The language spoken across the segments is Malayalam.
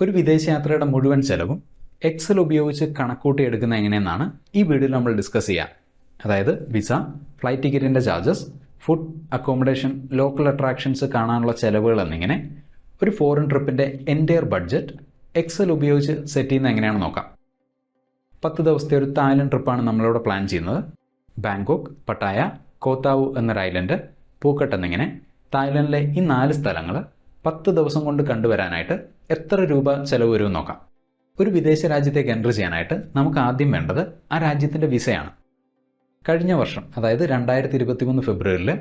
ഒരു വിദേശയാത്രയുടെ മുഴുവൻ ചെലവും എക്സൽ ഉപയോഗിച്ച് കണക്കൂട്ടി എടുക്കുന്ന എങ്ങനെയെന്നാണ് ഈ വീഡിയോയിൽ നമ്മൾ ഡിസ്കസ് ചെയ്യുക അതായത് visa flight ടിക്കറ്റിന്റെ charges food accommodation local attractions കാണാനുള്ള ചെലവുകൾ എന്നിങ്ങനെ ഒരു ഫോറിൻ ട്രിപ്പിന്റെ എന്റയർ ബഡ്ജറ്റ് എക്സൽ ഉപയോഗിച്ച് സെറ്റ് ചെയ്യുന്ന എങ്ങനെയാണെന്ന് നോക്കാം. പത്ത് ദിവസത്തെ ഒരു തായ്ലൻഡ് ട്രിപ്പാണ് നമ്മളിവിടെ പ്ലാൻ ചെയ്യുന്നത്. ബാങ്കോക്ക് പട്ടായ കോത്താവു എന്നൊരു ഐലൻഡ് പൂക്കട്ട് എന്നിങ്ങനെ തായ്ലൻഡിലെ ഈ നാല് സ്ഥലങ്ങൾ പത്ത് ദിവസം കൊണ്ട് കണ്ടുവരാനായിട്ട് എത്ര രൂപ ചെലവ് വരുമെന്ന് നോക്കാം. ഒരു വിദേശ രാജ്യത്തേക്ക് എൻട്രി ചെയ്യാനായിട്ട് നമുക്ക് ആദ്യം വേണ്ടത് ആ രാജ്യത്തിന്റെ വിസയാണ്. കഴിഞ്ഞ വർഷം അതായത് രണ്ടായിരത്തി ഇരുപത്തി മൂന്ന് ഫെബ്രുവരിയിൽ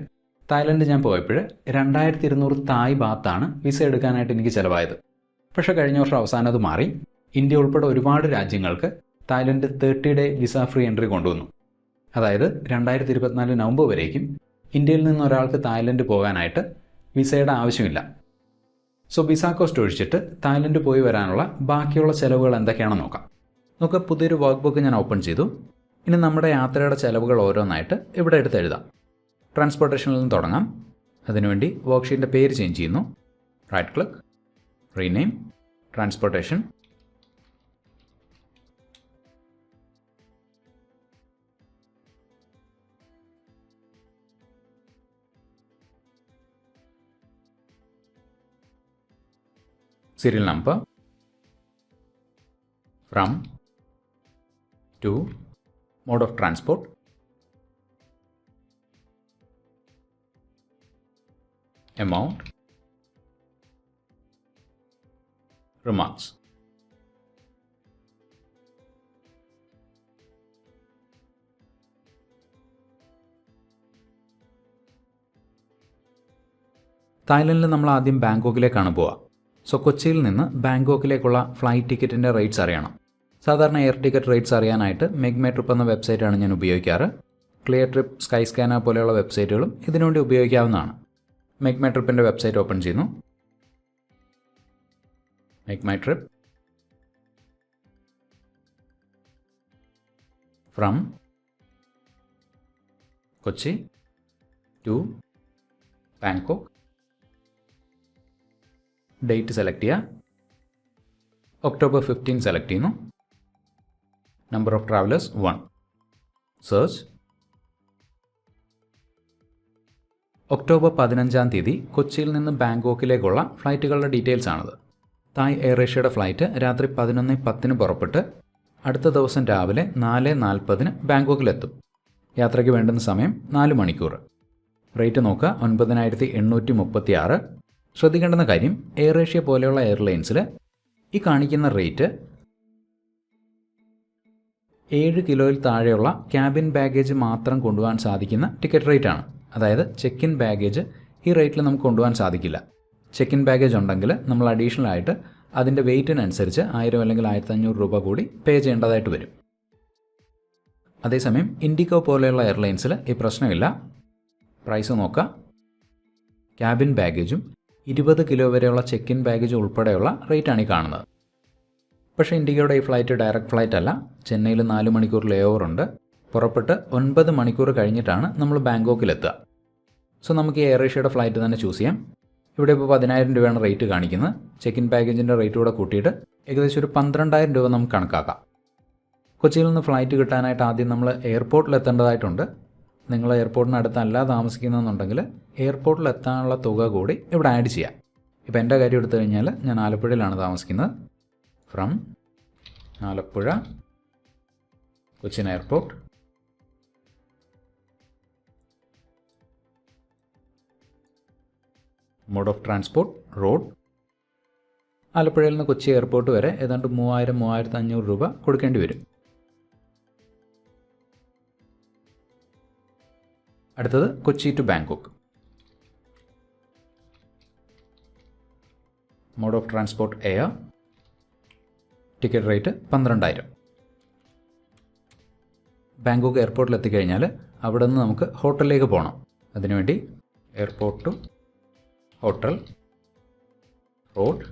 തായ്ലൻഡ് ഞാൻ പോയപ്പോൾ രണ്ടായിരത്തി ഇരുന്നൂറ് തായ് ബാത്താണ് വിസ എടുക്കാനായിട്ട് എനിക്ക് ചിലവായത്. പക്ഷേ കഴിഞ്ഞ വർഷം അവസാനം അത് മാറി. ഇന്ത്യ ഉൾപ്പെടെ ഒരുപാട് രാജ്യങ്ങൾക്ക് Thailand thirty day visa free entry കൊണ്ടുവന്നു. അതായത് രണ്ടായിരത്തി ഇരുപത്തിനാല് നവംബർ വരേക്കും ഇന്ത്യയിൽ നിന്ന് ഒരാൾക്ക് തായ്ലൻഡ് പോകാനായിട്ട് വിസയുടെ ആവശ്യമില്ല. സോ വിസ കോസ്റ്റ് ഒഴിച്ചിട്ട് തായ്ലൻഡ് പോയി വരാനുള്ള ബാക്കിയുള്ള ചിലവുകൾ എന്തൊക്കെയാണെന്ന് നോക്കാം. നമുക്ക് പുതിയൊരു വർക്ക് ബുക്ക് ഞാൻ ഓപ്പൺ ചെയ്തു. ഇനി നമ്മുടെ യാത്രയുടെ ചിലവുകൾ ഓരോന്നായിട്ട് ഇവിടെ എടുത്ത് എഴുതാം. ട്രാൻസ്പോർട്ടേഷനിൽ നിന്ന് തുടങ്ങാം. അതിനുവേണ്ടി വർക്ക്ഷീറ്റിന്റെ പേര് ചേഞ്ച് ചെയ്യുന്നു. Right click rename transportation serial number from to mode of transport amount remarks തായ്ലൻഡിൽ നമ്മൾ ആദ്യം ബാങ്കോക്കിലേക്കാണ് പോവുക സോ കൊച്ചിയിൽ നിന്ന് ബാങ്കോക്കിലേക്കുള്ള ഫ്ലൈറ്റ് ടിക്കറ്റിന്റെ റേറ്റ്സ് അറിയണം. സാധാരണ എയർ ടിക്കറ്റ് റേറ്റ്സ് അറിയാനായിട്ട് മെഗ്മേ ട്രിപ്പ് എന്ന വെബ്സൈറ്റാണ് ഞാൻ ഉപയോഗിക്കാറ്. ക്ലിയർ ട്രിപ്പ് സ്കൈ സ്കാനർ പോലെയുള്ള വെബ്സൈറ്റുകളും ഇതിനുവേണ്ടി ഉപയോഗിക്കാവുന്നതാണ്. മെഗ്മേ ട്രിപ്പിന്റെ വെബ്സൈറ്റ് ഓപ്പൺ ചെയ്യുന്നു. MakeMyTrip. From Kochi to Bangkok. Date select ചെയ്യുക. ഒക്ടോബർ ഫിഫ്റ്റീൻ സെലക്ട് ചെയ്യുന്നു. Number of travellers one search October പതിനഞ്ചാം തീയതി കൊച്ചിയിൽ നിന്ന് ബാങ്കോക്കിലേക്കുള്ള ഫ്ലൈറ്റുകളുടെ ഡീറ്റെയിൽസ് ആണത്. തായ് എയർ ഏഷ്യയുടെ ഫ്ലൈറ്റ് രാത്രി പതിനൊന്ന് പത്തിന് പുറപ്പെട്ട് അടുത്ത ദിവസം രാവിലെ നാല് നാൽപ്പതിന് ബാങ്കോക്കിലെത്തും. യാത്രയ്ക്ക് വേണ്ടുന്ന സമയം നാല് മണിക്കൂർ റേറ്റ് നോക്കുക ഒൻപതിനായിരത്തി എണ്ണൂറ്റി മുപ്പത്തി ആറ് ശ്രദ്ധിക്കേണ്ടുന്ന കാര്യം എയർ ഏഷ്യ പോലെയുള്ള എയർലൈൻസിൽ ഈ കാണിക്കുന്ന റേറ്റ് ഏഴ് കിലോയിൽ താഴെയുള്ള ക്യാബിൻ ബാഗേജ് മാത്രം കൊണ്ടുപോകാൻ സാധിക്കുന്ന ടിക്കറ്റ് റേറ്റ് ആണ്. അതായത് ചെക്ക് ഇൻ ബാഗേജ് ഈ റേറ്റിൽ നമുക്ക് കൊണ്ടുപോകാൻ സാധിക്കില്ല. ചെക്ക് ഇൻ ബാഗേജ് ഉണ്ടെങ്കിൽ നമ്മൾ അഡീഷണൽ ആയിട്ട് അതിന്റെ വെയിറ്റിനനുസരിച്ച് ആയിരം അല്ലെങ്കിൽ ആയിരത്തി അഞ്ഞൂറ് രൂപ കൂടി പേ ചെയ്യേണ്ടതായിട്ട് വരും. അതേസമയം ഇൻഡിഗോ പോലെയുള്ള എയർലൈൻസിൽ ഈ പ്രശ്നമില്ല. പ്രൈസ് നോക്കുക ക്യാബിൻ ബാഗേജും ഇരുപത് കിലോ വരെയുള്ള ചെക്ക് ഇൻ ബാഗേജ് ഉൾപ്പെടെയുള്ള റേറ്റാണ് ഈ കാണുന്നത്. പക്ഷേ ഇൻഡിഗോയുടെ ഈ ഫ്ലൈറ്റ് ഡയറക്റ്റ് ഫ്ലൈറ്റ് അല്ല. ചെന്നൈയിൽ നാല് മണിക്കൂർ ലേ ഓവർ ഉണ്ട്. പുറപ്പെട്ട് ഒൻപത് മണിക്കൂർ കഴിഞ്ഞിട്ടാണ് നമ്മൾ ബാങ്കോക്കിലെത്തുക. സോ നമുക്ക് ഈ എയർ ഏഷ്യയുടെ ഫ്ലൈറ്റ് തന്നെ ചൂസ് ചെയ്യാം. ഇവിടെ ഇപ്പോൾ പതിനായിരം രൂപയാണ് റേറ്റ് കാണിക്കുന്നത്. ചെക്ക് ഇൻ പാക്കേജിന്റെ റേറ്റ് കൂടെ കൂട്ടിയിട്ട് ഏകദേശം ഒരു പന്ത്രണ്ടായിരം രൂപ നമുക്ക് കണക്കാക്കാം. കൊച്ചിയിൽ നിന്ന് ഫ്ലൈറ്റ് കിട്ടാനായിട്ട് ആദ്യം നമ്മൾ എയർപോർട്ടിൽ എത്തേണ്ടതായിട്ടുണ്ട്. നിങ്ങൾ എയർപോർട്ടിനടുത്തല്ല താമസിക്കുന്നതെന്നുണ്ടെങ്കിൽ എയർപോർട്ടിൽ എത്താനുള്ള തുക കൂടി ഇവിടെ ആഡ് ചെയ്യാം. ഇപ്പോൾ എന്റെ കാര്യം എടുത്തു കഴിഞ്ഞാൽ ഞാൻ ആലപ്പുഴയിലാണ് താമസിക്കുന്നത്. From Alappuzha Cochin airport mode of transport road ആലപ്പുഴയിൽ നിന്ന് കൊച്ചി എയർപോർട്ട് വരെ ഏതാണ്ട് മൂവായിരം മൂവായിരത്തി അഞ്ഞൂറ് രൂപ കൊടുക്കേണ്ടി വരും. അടുത്തത് Kochi to Bangkok. Mode of transport air. Ticket rate പന്ത്രണ്ടായിരം. ബാങ്കോക്ക് എയർപോർട്ടിൽ എത്തിക്കഴിഞ്ഞാൽ അവിടെ നിന്ന് നമുക്ക് ഹോട്ടലിലേക്ക് പോകണം അതിനുവേണ്ടി എയർപോർട്ട് ടു ഹോട്ടൽ റോഡ്.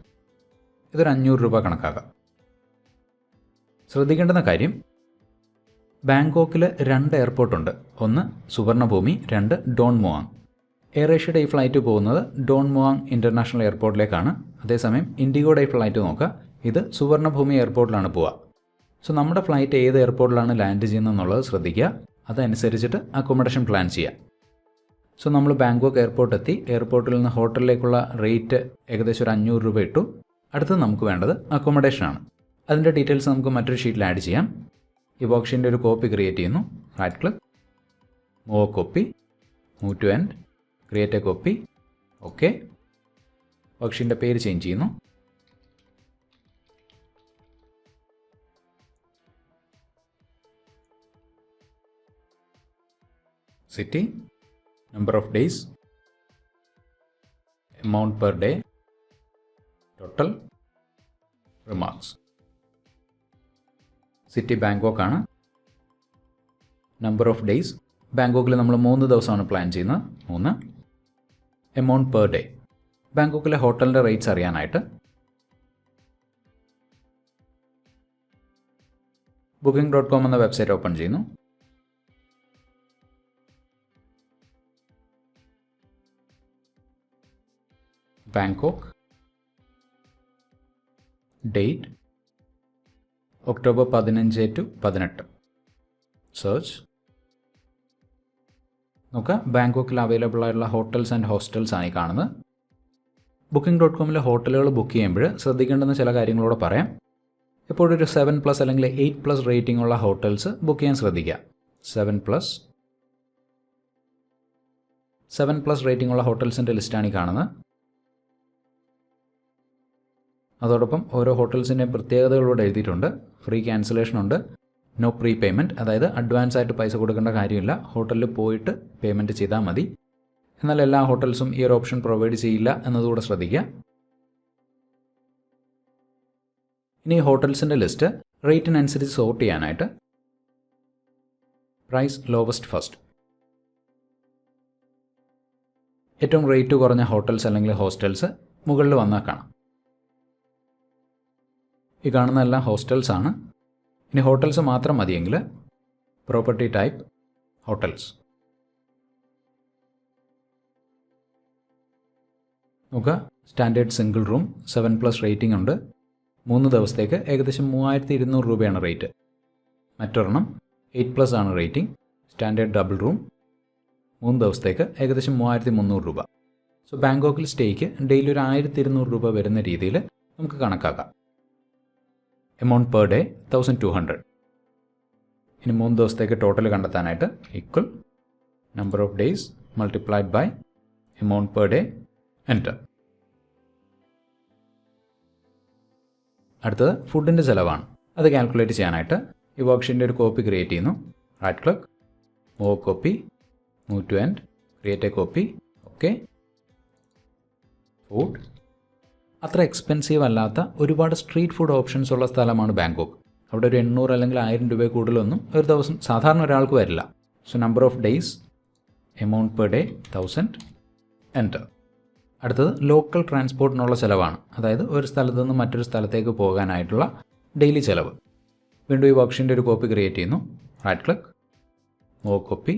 ഇതൊരു അഞ്ഞൂറ് രൂപ കണക്കാക്കാം. ശ്രദ്ധിക്കേണ്ടുന്ന കാര്യം ബാങ്കോക്കിൽ രണ്ട് എയർപോർട്ടുണ്ട്. ഒന്ന് സുവർണഭൂമി രണ്ട് ഡോൺ മുവാങ് എയർ ഏഷ്യയുടെ ഈ ഫ്ലൈറ്റ് പോകുന്നത് ഡോൺ മുവാങ് ഇന്റർനാഷണൽ എയർപോർട്ടിലേക്കാണ്. അതേസമയം ഇൻഡിഗോയുടെ ഈ ഫ്ലൈറ്റ് നോക്കുക. ഇത് സുവർണഭൂമി എയർപോർട്ടിലാണ് പോവുക. സോ നമ്മുടെ ഫ്ലൈറ്റ് ഏത് എയർപോർട്ടിലാണ് ലാൻഡ് ചെയ്യുന്നതെന്നുള്ളത് ശ്രദ്ധിക്കുക. അതനുസരിച്ചിട്ട് അക്കോമഡേഷൻ പ്ലാൻ ചെയ്യുക. സോ നമ്മൾ ബാങ്കോക്ക് എയർപോർട്ട് എത്തി. എയർപോർട്ടിൽ നിന്ന് ഹോട്ടലിലേക്കുള്ള റേറ്റ് ഏകദേശം ഒരു അഞ്ഞൂറ് രൂപ ഇട്ടു. അടുത്തത് നമുക്ക് വേണ്ടത് അക്കോമഡേഷനാണ്. അതിന്റെ ഡീറ്റെയിൽസ് നമുക്ക് മറ്റൊരു ഷീറ്റിൽ ആഡ് ചെയ്യാം. ഈ ബോക്സിന്റെ ഒരു കോപ്പി ക്രിയേറ്റ് ചെയ്യുന്നു. Right click move copy move to end create a copy okay ബോക്സിന്റെ പേര് ചേഞ്ച് ചെയ്യുന്നു. City number of days amount per day. Total remarks. City Bangkok ആണ് നമ്പർ ഓഫ് ഡേയ്സ് ബാങ്കോക്കിൽ നമ്മൾ മൂന്ന് ദിവസമാണ് പ്ലാൻ ചെയ്യുന്നത്. മൂന്ന്. എമൗണ്ട് പെർ ഡേ ബാങ്കോക്കിലെ ഹോട്ടലിന്റെ റേറ്റ്സ് അറിയാനായിട്ട്. ബുക്കിംഗ് ഡോട്ട് കോം എന്ന വെബ്സൈറ്റ് ഓപ്പൺ ചെയ്യുന്നു. ബാങ്കോക്ക് ഡേറ്റ് ഒക്ടോബർ പതിനഞ്ച് ടു പതിനെട്ട്. സെർച്ച് നോക്കുക ബാങ്കോക്കിൽ അവൈലബിൾ ആയിട്ടുള്ള ഹോട്ടൽസ് ആൻഡ് ഹോസ്റ്റൽസ് ആണ് ഈ കാണുന്നത്. ബുക്കിംഗ് ഡോട്ട് കോമിലെ ഹോട്ടലുകൾ ബുക്ക് ചെയ്യുമ്പോൾ ശ്രദ്ധിക്കേണ്ടുന്ന ചില കാര്യങ്ങളോട് പറയാം. എപ്പോഴും ഒരു സെവൻ പ്ലസ് അല്ലെങ്കിൽ എയ്റ്റ് പ്ലസ് റേറ്റിംഗ് ഉള്ള ഹോട്ടൽസ് ബുക്ക് ചെയ്യാൻ ശ്രദ്ധിക്കുക. Seven plus seven plus rating ഉള്ള ഹോട്ടൽസിന്റെ ലിസ്റ്റാണ് ഈ കാണുന്നത്. അതോടൊപ്പം ഓരോ ഹോട്ടൽസിന്റെ പ്രത്യേകതകളോട് എഴുതിയിട്ടുണ്ട്. ഫ്രീ ക്യാൻസലേഷൻ ഉണ്ട്. നോ പ്രീ പേയ്മെന്റ് അതായത് അഡ്വാൻസ് ആയിട്ട് പൈസ കൊടുക്കേണ്ട കാര്യമില്ല. ഹോട്ടലിൽ പോയിട്ട് പേയ്മെന്റ് ചെയ്താൽ മതി. എന്നാൽ എല്ലാ ഹോട്ടൽസും ഈ ഒരു ഓപ്ഷൻ പ്രൊവൈഡ് ചെയ്യില്ല എന്നതുകൂടെ ശ്രദ്ധിക്കുക. ഇനി ഹോട്ടൽസിന്റെ ലിസ്റ്റ് റേറ്റിനനുസരിച്ച് സോർട്ട് ചെയ്യാനായിട്ട്. Price lowest first. ഏറ്റവും റേറ്റ് കുറഞ്ഞ ഹോട്ടൽസ് അല്ലെങ്കിൽ ഹോസ്റ്റൽസ് മുകളിൽ വന്നാൽ കാണാം. ഈ കാണുന്ന എല്ലാം ഹോസ്റ്റൽസ് ആണ്. ഇനി ഹോട്ടൽസ് മാത്രം മതിയെങ്കിൽ പ്രോപ്പർട്ടി ടൈപ്പ് ഹോട്ടൽസ് നോക്കുക. Standard single room seven plus rating ഉണ്ട്. മൂന്ന് ദിവസത്തേക്ക് ഏകദേശം മൂവായിരത്തി ഇരുന്നൂറ് രൂപയാണ് റേറ്റ് മറ്റൊരെണ്ണം എയ്റ്റ് പ്ലസ് ആണ് റേറ്റിംഗ് സ്റ്റാൻഡേർഡ് ഡബിൾ റൂം മൂന്ന് ദിവസത്തേക്ക് ഏകദേശം മൂവായിരത്തി മുന്നൂറ് രൂപ. സോ ബാങ്കോക്കിൽ സ്റ്റേക്ക് ഡെയിലി ഒരു ആയിരത്തി ഇരുന്നൂറ് രൂപ വരുന്ന രീതിയിൽ നമുക്ക് കണക്കാക്കാം. Amount per day thousand two hundred. ഇനി മൂന്ന് ദിവസത്തേക്ക് ടോട്ടൽ കണ്ടെത്താനായിട്ട് equal number of days multiplied by amount per day enter അടുത്തത് ഫുഡിന്റെ ചിലവാണ്. അത് കാൽക്കുലേറ്റ് ചെയ്യാനായിട്ട് ഈ വർക്ക്ഷീറ്റിന്റെ ഒരു കോപ്പി ക്രിയേറ്റ് ചെയ്യുന്നു. Right click move copy move to end create a copy okay food അത്ര എക്സ്പെൻസീവ് അല്ലാത്ത ഒരുപാട് സ്ട്രീറ്റ് ഫുഡ് ഓപ്ഷൻസ് ഉള്ള സ്ഥലമാണ് ബാങ്കോക്ക്. അവിടെ ഒരു എണ്ണൂറ് അല്ലെങ്കിൽ ആയിരം രൂപ കൂടുതലൊന്നും ഒരു ദിവസം സാധാരണ ഒരാൾക്ക് വരില്ല. So number of days amount per day thousand enter അടുത്തത് ലോക്കൽ ട്രാൻസ്പോർട്ടിനുള്ള ചിലവാണ്. അതായത് ഒരു സ്ഥലത്ത് നിന്ന് മറ്റൊരു സ്ഥലത്തേക്ക് പോകാനായിട്ടുള്ള ഡെയിലി ചിലവ്. വീണ്ടും ഈ വർക്ക്ഷീന്റെ ഒരു കോപ്പി ക്രിയേറ്റ് ചെയ്യുന്നു. റൈറ്റ് ക്ലിക്ക് മോ കോപ്പി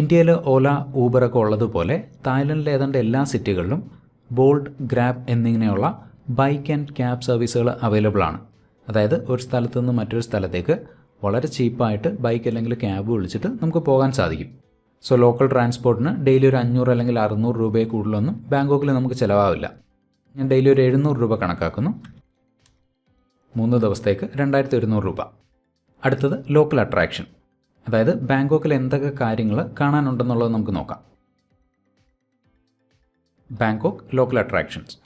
ഇന്ത്യയിൽ ഓല ഊബറൊക്കെ ഉള്ളതുപോലെ തായ്ലൻഡിലെ ഏതാണ്ട് എല്ലാ സിറ്റികളിലും ബോൾഡ് ഗ്രാബ് എന്നിങ്ങനെയുള്ള ബൈക്ക് ആൻഡ് ക്യാബ് സർവീസുകൾ അവൈലബിൾ ആണ്. അതായത് ഒരു സ്ഥലത്ത് നിന്ന് മറ്റൊരു സ്ഥലത്തേക്ക് വളരെ ചീപ്പായിട്ട് ബൈക്ക് അല്ലെങ്കിൽ ക്യാബ് വിളിച്ചിട്ട് നമുക്ക് പോകാൻ സാധിക്കും. സോ ലോക്കൽ ട്രാൻസ്പോർട്ടിന് ഡെയിലി ഒരു അഞ്ഞൂറ് അല്ലെങ്കിൽ അറുന്നൂറ് രൂപയെ കൂടുതലൊന്നും ബാങ്കോക്കിൽ നമുക്ക് ചിലവാവില്ല. ഞാൻ ഡെയിലി ഒരു എഴുന്നൂറ് രൂപ കണക്കാക്കുന്നു. മൂന്ന് ദിവസത്തേക്ക് രണ്ടായിരത്തി ഒരുന്നൂറ് രൂപ. അടുത്തത് ലോക്കൽ അട്രാക്ഷൻ. അതായത് ബാങ്കോക്കിൽ എന്തൊക്കെ കാര്യങ്ങൾ കാണാനുണ്ടെന്നുള്ളത് നമുക്ക് നോക്കാം. Bangkok local attractions.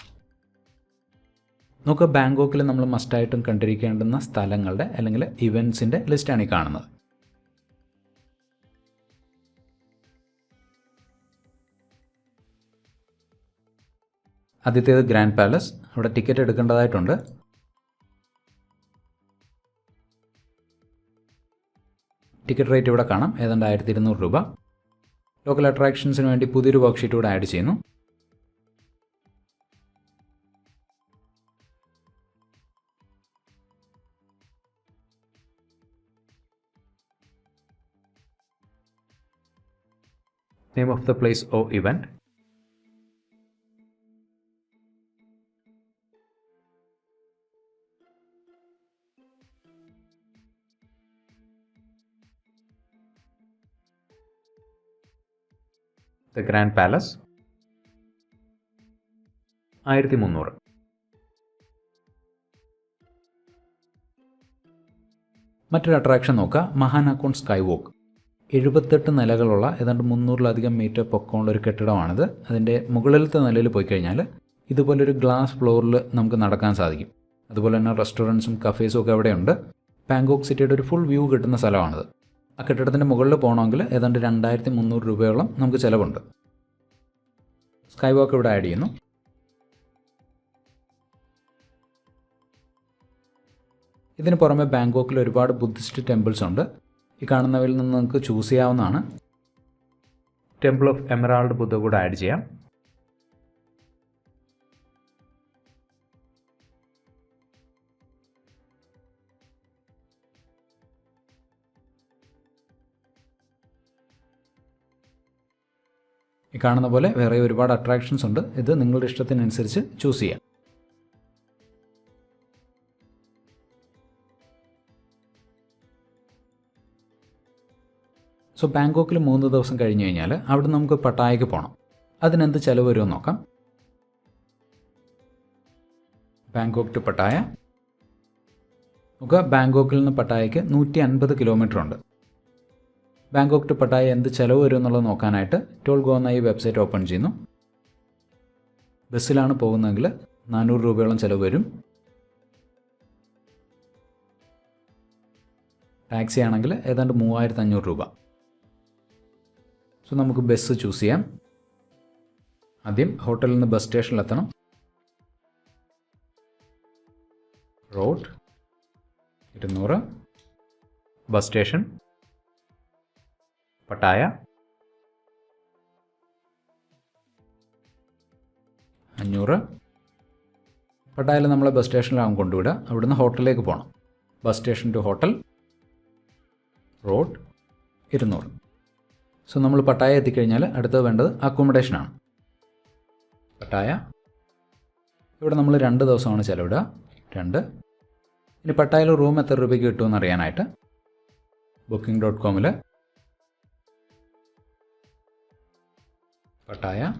നമുക്ക് ബാങ്കോക്കിൽ നമ്മൾ മസ്റ്റായിട്ടും കണ്ടിരിക്കേണ്ടുന്ന സ്ഥലങ്ങളുടെ അല്ലെങ്കിൽ ഇവൻസിന്റെ ലിസ്റ്റാണ് ഈ കാണുന്നത്. ആദ്യത്തേത് ഗ്രാൻഡ് പാലസ്. അവിടെ ടിക്കറ്റ് എടുക്കേണ്ടതായിട്ടുണ്ട്. ടിക്കറ്റ് റേറ്റ് ഇവിടെ കാണാം. ഏതാണ്ട് ആയിരത്തി ഇരുന്നൂറ് രൂപ. ലോക്കൽ അട്രാക്ഷൻസിന് വേണ്ടി പുതിയൊരു വർക്ക്ഷീറ്റ് കൂടെ ആഡ് ചെയ്യുന്നു. Name of the place or event the Grand Palace. ആയിരത്തി മുന്നൂറ് മറ്റൊരു അട്രാക്ഷൻ നോക്കുക മഹാനാക്കോൺ സ്കൈ വോക്ക് എഴുപത്തെട്ട് നിലകളുള്ള ഏതാണ്ട് മുന്നൂറിലധികം മീറ്റർ പൊക്കമുള്ള ഒരു കെട്ടിടമാണിത്. അതിന്റെ മുകളിലത്തെ നിലയിൽ പോയി കഴിഞ്ഞാൽ ഇതുപോലൊരു ഗ്ലാസ് ഫ്ലോറിൽ നമുക്ക് നടക്കാൻ സാധിക്കും. അതുപോലെ തന്നെ റെസ്റ്റോറന്റ്സും കഫേസും ഒക്കെ അവിടെയുണ്ട്. ബാങ്കോക്ക് സിറ്റിയുടെ ഒരു ഫുൾ വ്യൂ കിട്ടുന്ന സ്ഥലമാണിത്. ആ കെട്ടിടത്തിന്റെ മുകളിൽ പോകണമെങ്കിൽ ഏതാണ്ട് രണ്ടായിരത്തി മുന്നൂറ് രൂപയോളം നമുക്ക് ചിലവുണ്ട്. സ്കൈ വാക്ക് ഇവിടെ ആഡ് ചെയ്യുന്നു. ഇതിന് പുറമെ ബാങ്കോക്കിൽ ഒരുപാട് ബുദ്ധിസ്റ്റ് ടെമ്പിൾസ് ഉണ്ട്. ഈ കാണുന്നവയിൽ നിന്ന് നിങ്ങൾക്ക് ചൂസ് ചെയ്യാവുന്നതാണ്. ടെമ്പിൾ ഓഫ് എമറാൾഡ് ബുദ്ധ കൂടെ ആഡ് ചെയ്യാം. ഈ കാണുന്ന പോലെ വേറെ ഒരുപാട് അട്രാക്ഷൻസ് ഉണ്ട്. ഇത് നിങ്ങളുടെ ഇഷ്ടത്തിനനുസരിച്ച് ചൂസ് ചെയ്യാം. സോ ബാങ്കോക്കിൽ മൂന്ന് ദിവസം കഴിഞ്ഞു കഴിഞ്ഞാൽ അവിടെ നമുക്ക് പട്ടായക്ക് പോകണം അതിനെന്ത് ചിലവ് വരുമെന്ന് നോക്കാം. Bangkok to Pattaya. നമുക്ക് ബാങ്കോക്കിൽ നിന്ന് പട്ടായക്ക് നൂറ്റി അൻപത് കിലോമീറ്റർ ഉണ്ട്. ബാങ്കോക്ക് ടു പട്ടായ എന്ത് ചിലവ് വരും എന്നുള്ളത് നോക്കാനായിട്ട് ടോൾ ഗോ എന്ന ഈ വെബ്സൈറ്റ് ഓപ്പൺ ചെയ്യുന്നു. ബസ്സിലാണ് പോകുന്നതെങ്കിൽ നാനൂറ് രൂപയോളം ചിലവ് വരും. ടാക്സി ആണെങ്കിൽ ഏതാണ്ട് മൂവായിരത്തി അഞ്ഞൂറ് രൂപ. സോ നമുക്ക് ബസ് ചൂസ് ചെയ്യാം. ആദ്യം ഹോട്ടലിൽ നിന്ന് ബസ് സ്റ്റേഷനിലെത്തണം റോഡ് ഇരുന്നൂറ്. Bus station Pattaya. അഞ്ഞൂറ്. പട്ടായയിൽ നമ്മളെ ബസ് സ്റ്റേഷനിലാകും കൊണ്ടുവിടുക. അവിടുന്ന് ഹോട്ടലിലേക്ക് പോകണം. Bus station to hotel. Road ഇരുന്നൂറ്. സോ നമ്മൾ പട്ടായ എത്തിക്കഴിഞ്ഞാൽ അടുത്തത് വേണ്ടത് അക്കോമഡേഷനാണ് പട്ടായ. ഇവിടെ നമ്മൾ രണ്ട് ദിവസമാണ് ചിലവിടുക. രണ്ട്. ഇനി പട്ടായയിൽ റൂം എത്ര രൂപയ്ക്ക് കിട്ടുമെന്ന് അറിയാനായിട്ട്. ബുക്കിംഗ് ഡോട്ട് കോമിൽ പട്ടായ.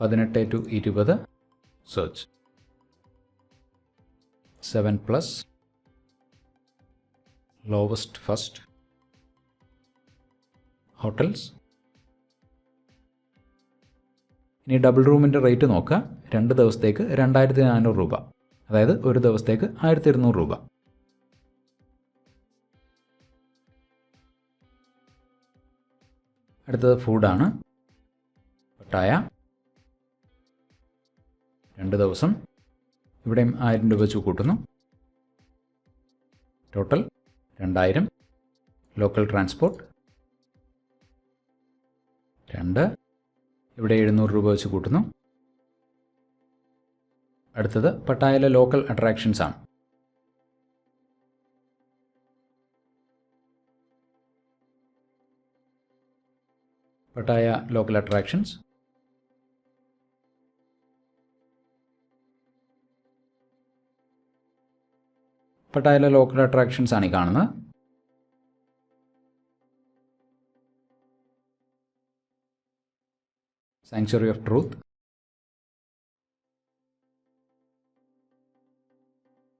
പതിനെട്ട് ടു ഇരുപത്. Search seven plus lowest first hotels ഇനി ഡബിൾ റൂമിന്റെ റേറ്റ് നോക്കുക. രണ്ട് ദിവസത്തേക്ക് രണ്ടായിരത്തി നാനൂറ് രൂപ. അതായത് ഒരു ദിവസത്തേക്ക് ആയിരത്തി ഇരുന്നൂറ് രൂപ. അടുത്തത് ഫുഡാണ് പട്ടായ. രണ്ട് ദിവസം. ഇവിടെയും ആയിരം രൂപ വെച്ച് കൂട്ടുന്നു. ടോട്ടൽ രണ്ടായിരം. ലോക്കൽ ട്രാൻസ്പോർട്ട് രണ്ട്. ഇവിടെ എഴുന്നൂറ് രൂപ വെച്ച് കൂട്ടുന്നു. അടുത്തത് പട്ടായയിലെ ലോക്കൽ അട്രാക്ഷൻസ് ആണ്. പട്ടായ ലോക്കൽ അട്രാക്ഷൻസ് പട്ടായയിലെ ലോക്കൽ അട്രാക്ഷൻസ് ആണ് ഈ കാണുന്നത്. സാങ്ച്വറി ഓഫ് ട്രൂത്ത്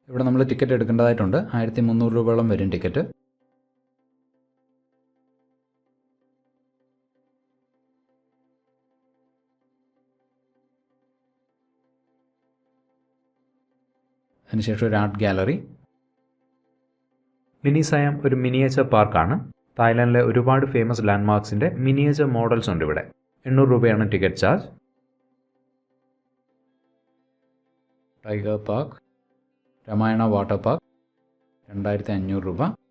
ഇവിടെ നമ്മൾ ടിക്കറ്റ് എടുക്കേണ്ടതായിട്ടുണ്ട്. ആയിരത്തി മുന്നൂറ് രൂപയോളം വരും ടിക്കറ്റ് അതിനുശേഷം ഒരു ആർട്ട് ഗാലറി. മിനി സയാം ഒരു മിനിയേച്ചർ പാർക്കാണ്. തായ്ലാൻഡിലെ ഒരുപാട് ഫേമസ് ലാൻഡ്മാർക്സിന്റെ മിനിയേച്ചർ മോഡൽസ് ഉണ്ട് ഇവിടെ. എണ്ണൂറ് രൂപയാണ് ticket charge. Tiger park Ramayana water park രണ്ടായിരത്തി അഞ്ഞൂറ് രൂപ.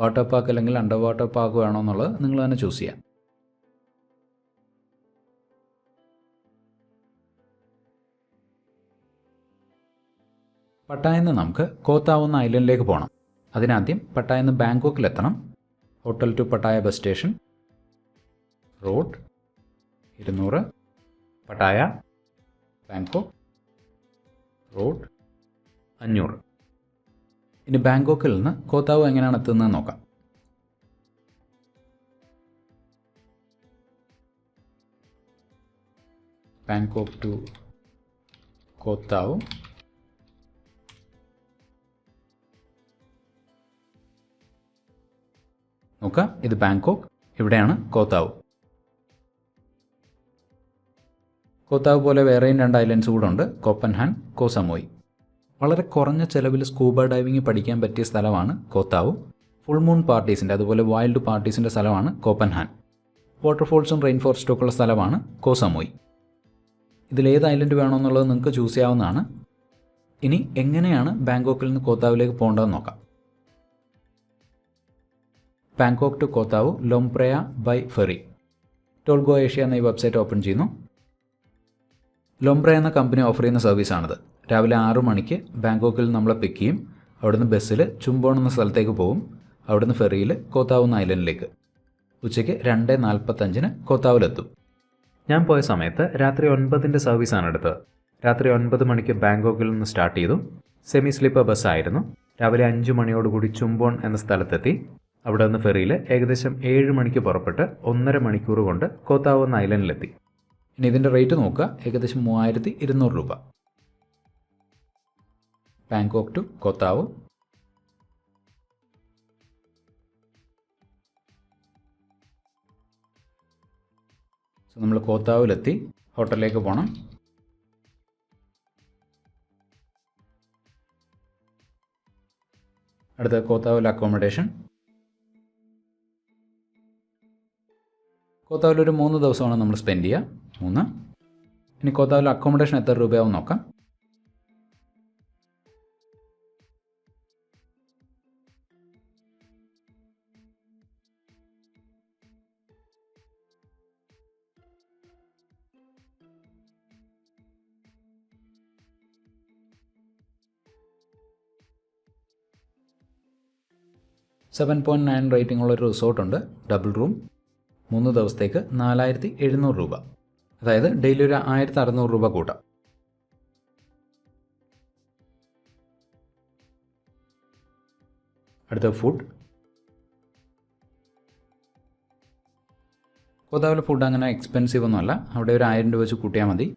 വാട്ടർ പാക്ക് അല്ലെങ്കിൽ അണ്ടർ വാട്ടർ പാക്ക് വേണോ എന്നുള്ളത് നിങ്ങൾ തന്നെ ചൂസ് ചെയ്യാം. പട്ടായിൽ നിന്ന് നമുക്ക് കോത്താവുന്ന ഐലൻഡിലേക്ക് പോകണം അതിനാദ്യം പട്ടായിൽ നിന്ന് ബാങ്കോക്കിലെത്തണം. Hotel to Pattaya bus station. Road ഇരുന്നൂറ്. Pattaya Bangkok. റോഡ് അഞ്ഞൂറ്. ഇനി ബാങ്കോക്കിൽ നിന്ന് കോത്താവ് എങ്ങനെയാണ് എത്തുന്നത് നോക്കാം. Bangkok to Koh Tao. നോക്കാം ഇത് ബാങ്കോക്ക് ഇവിടെയാണ് കോത്താവ്. കോത്താവ് പോലെ വേറെയും രണ്ട് ഐലൻഡ്സ് കൂടെ ഉണ്ട് കോപ്പൻഹാൻ കോസമോയ്. വളരെ കുറഞ്ഞ ചെലവിൽ സ്കൂബ ഡൈവിംഗ് പഠിക്കാൻ പറ്റിയ സ്ഥലമാണ് കോത്താവ്. ഫുൾ മൂൺ പാർട്ടീസിന്റെ അതുപോലെ വൈൽഡ് പാർട്ടീസിന്റെ സ്ഥലമാണ് കോപ്പൻഹാൻ. വാട്ടർഫോൾസും റെയിൻ ഫോറസ്റ്റും ഉള്ള സ്ഥലമാണ് കോസമോയ്. ഇതിലേത് ഐലൻഡ് വേണമെന്നുള്ളത് നിങ്ങൾക്ക് ചൂസ് ചെയ്യാവുന്നതാണ്. ഇനി എങ്ങനെയാണ് ബാങ്കോക്കിൽ നിന്ന് കോത്താവിലേക്ക് പോകേണ്ടതെന്ന് നോക്കാം. Bangkok to Koh Tao Lomprayah by ferry. Twelve go Asia എന്ന ഈ വെബ്സൈറ്റ് ഓപ്പൺ ചെയ്യുന്നു. ലോംപ്ര എന്ന കമ്പനി ഓഫർ ചെയ്യുന്ന സർവീസാണിത് രാവിലെ ആറു മണിക്ക് ബാങ്കോക്കിൽ നമ്മളെ പിക്ക് ചെയ്യും. അവിടുന്ന് ബസ്സിൽ ചുംബോൺ എന്ന സ്ഥലത്തേക്ക് പോകും അവിടുന്ന് ഫെറിയിൽ കോത്താവുന്ന ഐലൻഡിലേക്ക് ഉച്ചയ്ക്ക് രണ്ട് നാൽപ്പത്തഞ്ചിന് കോത്താവിലെത്തും. ഞാൻ പോയ സമയത്ത് രാത്രി ഒൻപതിന്റെ സർവീസാണ് എടുത്തത്. രാത്രി ഒൻപത് മണിക്ക് ബാങ്കോക്കിൽ നിന്ന് സ്റ്റാർട്ട് ചെയ്തു. സെമി സ്ലീപ്പർ ബസ്സായിരുന്നു രാവിലെ അഞ്ച് മണിയോടുകൂടി ചുംബോൺ എന്ന സ്ഥലത്തെത്തി. അവിടെ നിന്ന് ഫെറിയിൽ ഏകദേശം ഏഴ് മണിക്ക് പുറപ്പെട്ട് ഒന്നര മണിക്കൂർ കൊണ്ട് കോത്താവുന്ന ഐലൻഡിലെത്തി ഇനി ഇതിന്റെ റേറ്റ് നോക്കുക. ഏകദേശം മൂവായിരത്തി ഇരുന്നൂറ് രൂപ. Bangkok to കൊത്താവ്. സോ നമ്മൾ കോത്താവിലെത്തി. ഹോട്ടലിലേക്ക് പോകണം അടുത്ത കോത്താവിൽ അക്കോമഡേഷൻ കോത്താവിൽ ഒരു മൂന്ന് ദിവസമാണ് നമ്മൾ സ്പെൻഡ് ചെയ്യുക മൂന്ന്. ഇനി കോത്താവിൽ അക്കോമഡേഷൻ എത്ര രൂപയാവും നോക്കാം. സെവൻ പോയിന്റ് നയൻ റേറ്റിംഗ് ഉള്ള ഒരു റിസോർട്ടുണ്ട് ഡബിൾ റൂം മൂന്ന് ദിവസത്തേക്ക് നാലായിരത്തി എഴുന്നൂറ് രൂപ. അതായത് ഡെയിലി ഒരു ആയിരത്തി അറുന്നൂറ് രൂപ കൂട്ടാം. അടുത്ത ഫുഡ് കോതാവിലെ ഫുഡ് അങ്ങനെ എക്സ്പെൻസീവ് ഒന്നുമല്ല അവിടെ ഒരു ആയിരം രൂപ വെച്ച് കൂട്ടിയാൽ മതി.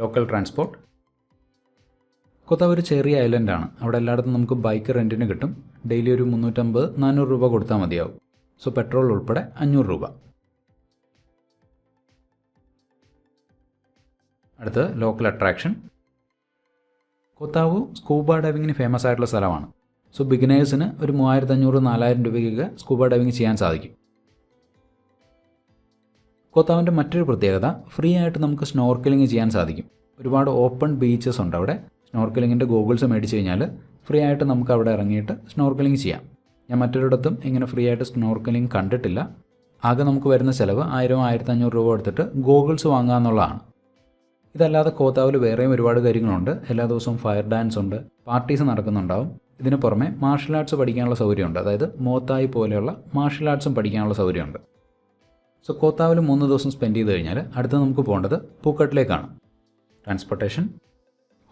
ലോക്കൽ ട്രാൻസ്പോർട്ട് കൊത്താവ് ഒരു ചെറിയ ഐലൻഡാണ് അവിടെ എല്ലായിടത്തും നമുക്ക് ബൈക്ക് റെന്റിന് കിട്ടും. ഡെയിലി ഒരു മുന്നൂറ്റമ്പത് നാനൂറ് രൂപ കൊടുത്താൽ മതിയാവും. സോ പെട്രോൾ ഉൾപ്പെടെ അഞ്ഞൂറ് രൂപ. അടുത്ത് local attraction. Koh Tao scuba ഡൈവിങ്ങിന് famous ആയിട്ടുള്ള സ്ഥലമാണ്. സോ ബിഗിനേഴ്സിന് ഒരു മൂവായിരത്തഞ്ഞൂറ് നാലായിരം രൂപയ്ക്കൊക്കെ സ്കൂബ ഡൈവിങ് ചെയ്യാൻ സാധിക്കും. കൊത്താവിന്റെ മറ്റൊരു പ്രത്യേകത ഫ്രീ ആയിട്ട് നമുക്ക് സ്നോർക്കലിംഗ് ചെയ്യാൻ സാധിക്കും. ഒരുപാട് ഓപ്പൺ ബീച്ചസ് ഉണ്ട് അവിടെ. സ്നോർക്കലിങ്ങിന്റെ ഗോഗിൾസ് മേടിച്ച് കഴിഞ്ഞാൽ ഫ്രീ ആയിട്ട് നമുക്ക് അവിടെ ഇറങ്ങിയിട്ട് സ്നോർക്കലിംഗ് ചെയ്യാം. ഞാൻ മറ്റൊരിടത്തും ഇങ്ങനെ ഫ്രീ ആയിട്ട് സ്നോർക്കലിംഗ് കണ്ടിട്ടില്ല. ആകെ നമുക്ക് വരുന്ന ചിലവ് ആയിരം ആയിരത്തി അഞ്ഞൂറ് രൂപ എടുത്തിട്ട് ഗോഗിൾസ് വാങ്ങുക എന്നുള്ളതാണ്. ഇതല്ലാതെ കോത്താവിൽ വേറെയും ഒരുപാട് കാര്യങ്ങളുണ്ട്. എല്ലാ ദിവസവും ഫയർ ഡാൻസ് ഉണ്ട് പാർട്ടീസ് നടക്കുന്നുണ്ടാവും. ഇതിന് പുറമെ മാർഷൽ ആർട്സ് പഠിക്കാനുള്ള സൗകര്യമുണ്ട്. അതായത് മോത്തായി പോലെയുള്ള മാർഷൽ ആർട്സും പഠിക്കാനുള്ള സൗകര്യമുണ്ട്. സോ കോത്താവിൽ മൂന്ന് ദിവസം സ്പെൻഡ് ചെയ്ത് കഴിഞ്ഞാൽ അടുത്ത് നമുക്ക് പോകേണ്ടത് പൂക്കട്ടിലേക്കാണ്. ട്രാൻസ്പോർട്ടേഷൻ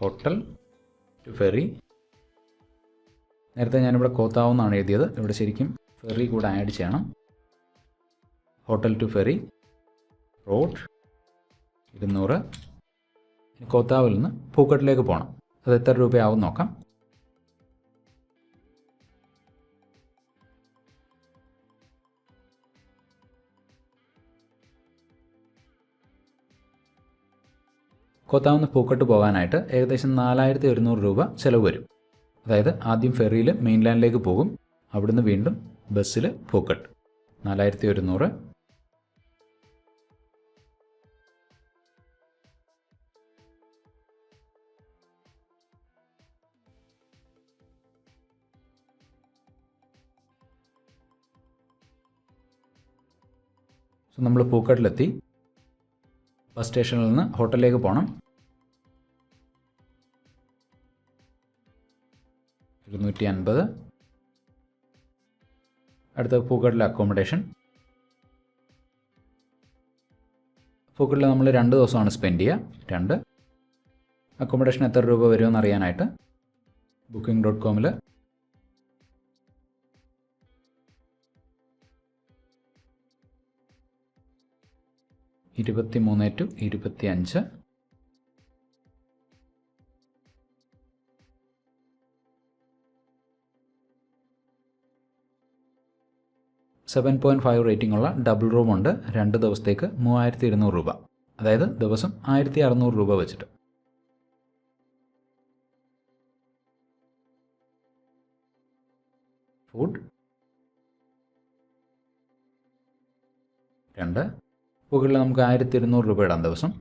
ഹോട്ടൽ ഫെറി നേരത്തെ ഞാനിവിടെ കോത്താവ് എന്നാണ് എഴുതിയത്. ഇവിടെ ശരിക്കും ഫെറി കൂടെ ആഡ് ചെയ്യണം. Hotel to ferry. റോഡ് ഇരുന്നൂറ്. കോത്താവിൽ നിന്ന് പൂക്കട്ടിലേക്ക് പോകണം അത് എത്ര രൂപയാവും നോക്കാം. കോത്താവുന്ന പൂക്കട്ട് പോകാനായിട്ട് ഏകദേശം നാലായിരത്തി ഒരുന്നൂറ് രൂപ ചിലവ് വരും. അതായത് ആദ്യം ഫെറിയിൽ മെയിൻലാൻഡിലേക്ക് പോകും. അവിടുന്ന് വീണ്ടും ബസ്സിൽ പൂക്കട്ട്. നാലായിരത്തി ഒരുന്നൂറ്. സോ നമ്മൾ പൂക്കട്ടിലെത്തി. ബസ് സ്റ്റേഷനിൽ നിന്ന് ഹോട്ടലിലേക്ക് പോകണം ഇരുന്നൂറ്റി അൻപത് അടുത്ത പൂക്കട്ടിലെ അക്കോമഡേഷൻ പൂക്കട്ടിൽ നമ്മൾ രണ്ട് ദിവസമാണ് സ്പെൻഡ് ചെയ്യുക. രണ്ട്. അക്കോമഡേഷൻ എത്ര രൂപ വരുമെന്ന് അറിയാനായിട്ട് ബുക്കിംഗ് ഡോട്ട് കോമിൽ ഇരുപത്തി മൂന്ന് ടു ഇരുപത്തി അഞ്ച് സെവൻ പോയിന്റ് ഫൈവ് റേറ്റിംഗ് ഉള്ള ഡബിൾ റൂം ഉണ്ട്. രണ്ട് ദിവസത്തേക്ക് മൂവായിരത്തി ഇരുന്നൂറ് രൂപ. അതായത് ദിവസം ആയിരത്തി അറുന്നൂറ് രൂപ വെച്ചിട്ട്. ഫുഡ് രണ്ട്. മുകളിൽ നമുക്ക് ആയിരത്തി ഇരുന്നൂറ് രൂപ ഇടാം ദിവസം.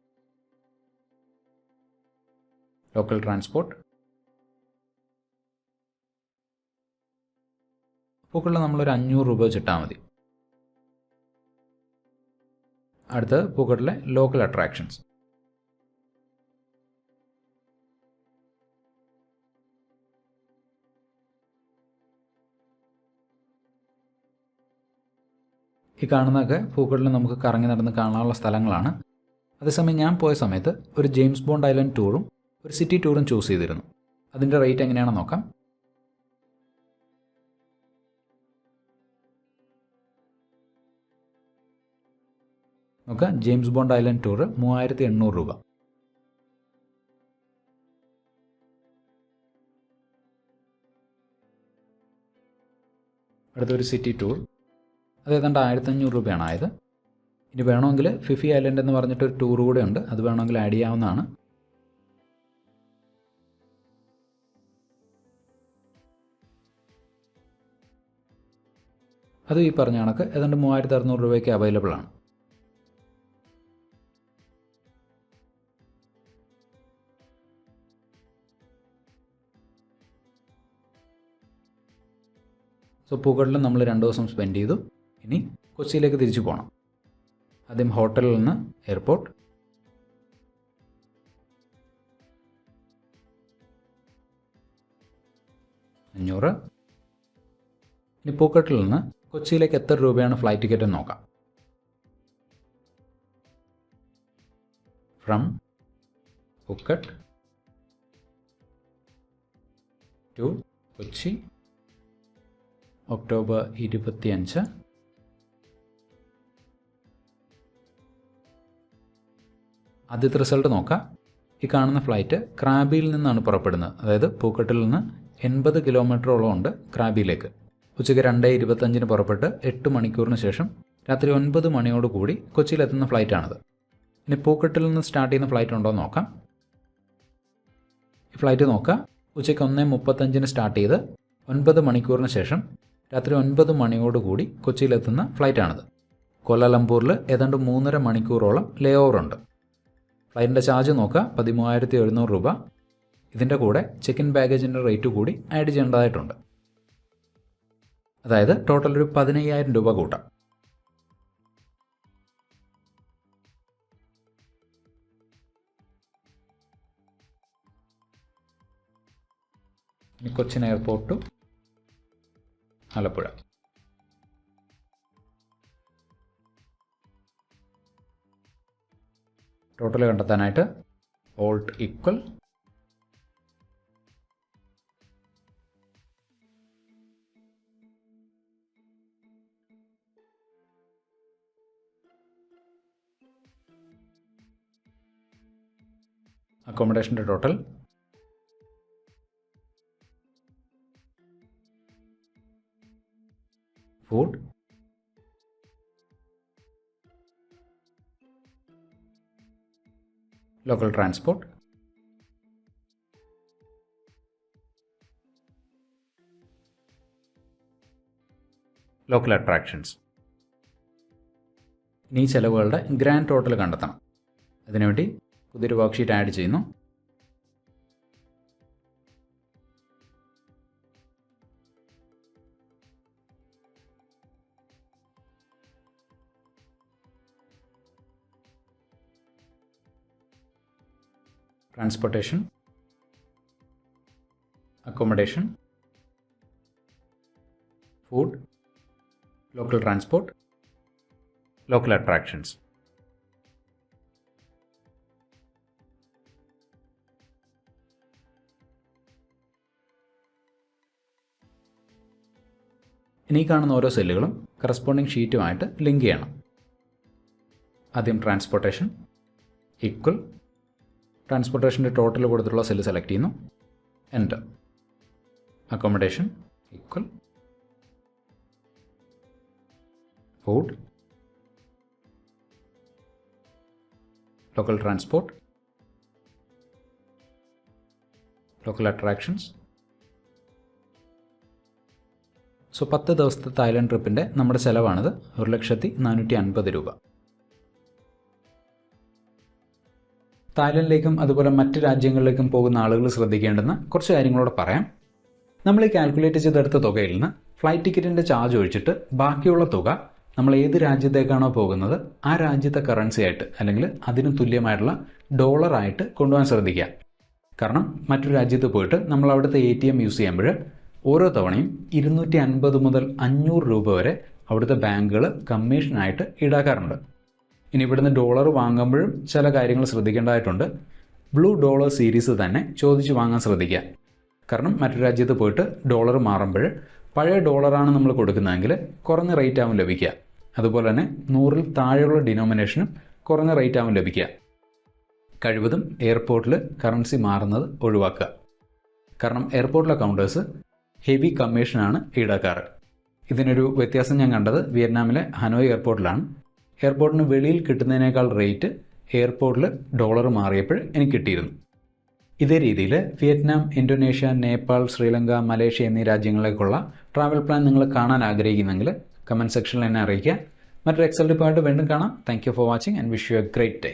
ലോക്കൽ ട്രാൻസ്പോർട്ട് പൂക്കളിൽ നമ്മളൊരു അഞ്ഞൂറ് രൂപ വെച്ചിട്ടാൽ മതി. അടുത്തത് പൂക്കട്ടിലെ ലോക്കൽ അട്രാക്ഷൻസ് ഈ കാണുന്നതൊക്കെ പൂക്കട്ടിൽ നമുക്ക് കറങ്ങി നടന്ന് കാണാനുള്ള സ്ഥലങ്ങളാണ്. അതേസമയം ഞാൻ പോയ സമയത്ത് ഒരു ജെയിംസ് ബോണ്ട് ഐലൻഡ് ടൂറും ഒരു സിറ്റി ടൂറും ചൂസ് ചെയ്തിരുന്നു. അതിന്റെ റേറ്റ് എങ്ങനെയാണെന്ന് നോക്കാം. നോക്കാം ജെയിംസ് ബോണ്ട് ഐലൻഡ് ടൂർ മൂവായിരത്തി എണ്ണൂറ് രൂപ. അടുത്തൊരു സിറ്റി ടൂർ. അത് ഏതാണ്ട് ആയിരത്തഞ്ഞൂറ് രൂപയാണ് ആയത്. ഇനി വേണമെങ്കിൽ ഫിഫി ഐലൻഡ് എന്ന് പറഞ്ഞിട്ടൊരു ടൂർ കൂടെ ഉണ്ട്. അത് വേണമെങ്കിൽ ആഡ് ചെയ്യാവുന്നതാണ്. അതും ഈ പറഞ്ഞ കണക്ക് ഏതാണ്ട് മൂവായിരത്തി അറുന്നൂറ് രൂപയ്ക്ക് അവൈലബിൾ ആണ്. സോ പൂക്കോട്ടിൽ നമ്മൾ രണ്ട് ദിവസം സ്പെൻഡ് ചെയ്തു. ഇനി കൊച്ചിയിലേക്ക് തിരിച്ചു പോകണം ആദ്യം ഹോട്ടലിൽ നിന്ന് എയർപോർട്ട് അഞ്ഞൂറ്. ഇനി പൂക്കട്ടിൽ നിന്ന് കൊച്ചിയിലേക്ക് എത്ര രൂപയാണ് ഫ്ലൈറ്റ് ടിക്കറ്റ് നോക്കാം. From Phuket to Kochi. October ഇരുപത്തിയഞ്ച്. ആദ്യത്തെ റിസൾട്ട് നോക്കാം. ഈ കാണുന്ന ഫ്ലൈറ്റ് ക്രാബിയിൽ നിന്നാണ് പുറപ്പെടുന്നത്. അതായത് പൂക്കട്ടിൽ നിന്ന് എൺപത് കിലോമീറ്ററോളം ഉണ്ട് ക്രാബിയിലേക്ക്. ഉച്ചയ്ക്ക് രണ്ട് ഇരുപത്തഞ്ചിന് പുറപ്പെട്ട് എട്ട് മണിക്കൂറിന് ശേഷം രാത്രി ഒൻപത് മണിയോട് കൂടി കൊച്ചിയിലെത്തുന്ന ഫ്ലൈറ്റാണിത്. ഇനി പൂക്കട്ടിൽ നിന്ന് സ്റ്റാർട്ട് ചെയ്യുന്ന ഫ്ലൈറ്റ് ഉണ്ടോ നോക്കാം. ഈ ഫ്ലൈറ്റ് നോക്കാം ഉച്ചയ്ക്ക് ഒന്ന് മുപ്പത്തഞ്ചിന് സ്റ്റാർട്ട് ചെയ്ത് ഒൻപത് മണിക്കൂറിന് ശേഷം രാത്രി ഒൻപത് മണിയോടുകൂടി കൊച്ചിയിലെത്തുന്ന ഫ്ലൈറ്റാണിത്. കോലാലംപൂരിൽ ഏതാണ്ട് മൂന്നര മണിക്കൂറോളം ലേ ഉണ്ട്. ഫ്ലൈറ്റിന്റെ ചാർജ് നോക്കുക പതിമൂവായിരത്തി എഴുന്നൂറ് രൂപ. ഇതിന്റെ കൂടെ ചെക്ക് ഇൻ ബാഗേജിന്റെ റേറ്റ് കൂടി ആഡ് ചെയ്യേണ്ടതായിട്ടുണ്ട്. അതായത് ടോട്ടൽ ഒരു പതിനയ്യായിരം രൂപ കൂട്ടാം. കൊച്ചിൻ എയർപോർട്ട് ആലപ്പുഴ. ടോട്ടൽ കണ്ടെത്താനായിട്ട് alt equal അക്കോമഡേഷന്റെ total food local transport. Local attractions ഇനി ഈ ചിലവുകളുടെ ഗ്രാൻഡ് ടോട്ടൽ കണ്ടെത്തണം. അതിനുവേണ്ടി പുതിയൊരു വർക്ക്ഷീറ്റ് ആഡ് ചെയ്യുന്നു. Transportation, accommodation, food local transport local attractions ഇനി കാണുന്ന ഓരോ സെല്ലുകളും കറസ്പോണ്ടിങ് ഷീറ്റുമായിട്ട് ലിങ്ക് ചെയ്യണം. ആദ്യം ട്രാൻസ്പോർട്ടേഷൻ ഈക്വൽ ട്രാൻസ്പോർട്ടേഷന്റെ ടോട്ടൽ കൊടുത്തിട്ടുള്ള സെല്ല് സെലക്ട് ചെയ്യുന്നു. Enter accommodation equal food local transport local attractions so പത്ത് ദിവസത്തെ തായ്ലൻഡ് ട്രിപ്പിന്റെ നമ്മുടെ ചിലവാണിത്. ഒരു ലക്ഷത്തി നാനൂറ്റി അൻപത് രൂപ. തായ്ലൻഡിലേക്കും അതുപോലെ മറ്റ് രാജ്യങ്ങളിലേക്കും പോകുന്ന ആളുകൾ ശ്രദ്ധിക്കേണ്ടുന്ന കുറച്ച് കാര്യങ്ങളോട് പറയാം. നമ്മൾ ഈ കാൽക്കുലേറ്റ് ചെയ്തെടുത്ത തുകയിൽ നിന്ന് ഫ്ലൈറ്റ് ടിക്കറ്റിന്റെ ചാർജ് ഒഴിച്ചിട്ട് ബാക്കിയുള്ള തുക നമ്മൾ ഏത് രാജ്യത്തേക്കാണോ പോകുന്നത് ആ രാജ്യത്തെ കറൻസി ആയിട്ട് അല്ലെങ്കിൽ അതിന് തുല്യമായിട്ടുള്ള ഡോളറായിട്ട് കൊണ്ടുപോകാൻ ശ്രദ്ധിക്കുക. കാരണം മറ്റൊരു രാജ്യത്ത് പോയിട്ട് നമ്മൾ അവിടുത്തെ എ ടി എം യൂസ് ചെയ്യുമ്പോൾ ഓരോ തവണയും ഇരുന്നൂറ്റി അൻപത് മുതൽ അഞ്ഞൂറ് രൂപ വരെ അവിടുത്തെ ബാങ്കുകൾ കമ്മീഷനായിട്ട് ഈടാക്കാറുണ്ട്. ഇനി ഇവിടുന്ന് ഡോളർ വാങ്ങുമ്പോഴും ചില കാര്യങ്ങൾ ശ്രദ്ധിക്കേണ്ടതായിട്ടുണ്ട്. ബ്ലൂ ഡോളർ സീരീസ് തന്നെ ചോദിച്ച് വാങ്ങാൻ ശ്രദ്ധിക്കുക. കാരണം മറ്റു രാജ്യത്ത് പോയിട്ട് ഡോളർ മാറുമ്പോൾ പഴയ ഡോളറാണ് നമ്മൾ കൊടുക്കുന്നതെങ്കിൽ കുറഞ്ഞ റേറ്റ് ആവും ലഭിക്കുക. അതുപോലെ തന്നെ നൂറിൽ താഴെയുള്ള ഡിനോമിനേഷനും കുറഞ്ഞ റേറ്റ് ആവും ലഭിക്കുക. കഴിവതും എയർപോർട്ടിൽ കറൻസി മാറുന്നത് ഒഴിവാക്കുക. കാരണം എയർപോർട്ടിലെ കൗണ്ടേഴ്സ് ഹെവി കമ്മീഷനാണ് ഈടാക്കാറ്. ഇതിനൊരു വ്യത്യാസം ഞാൻ കണ്ടത് വിയറ്റ്നാമിലെ ഹനോയ് എയർപോർട്ടിലാണ് എയർപോർട്ടിന് വെളിയിൽ കിട്ടുന്നതിനേക്കാൾ റേറ്റ് എയർപോർട്ടിൽ ഡോളർ മാറിയപ്പോൾ എനിക്ക് കിട്ടിയിരുന്നു. ഇതേ രീതിയിൽ Vietnam Indonesia Nepal Sri Lanka Malaysia എന്നീ രാജ്യങ്ങളിലേക്കുള്ള ട്രാവൽ പ്ലാൻ നിങ്ങൾ കാണാൻ ആഗ്രഹിക്കുന്നെങ്കിൽ കമന്റ് സെക്ഷനിൽ എന്നെ അറിയിക്കുക. മറ്റൊരു എക്സൽ ഡിപ്പായിട്ട് വീണ്ടും കാണാം. Thank for watching and wish you a great day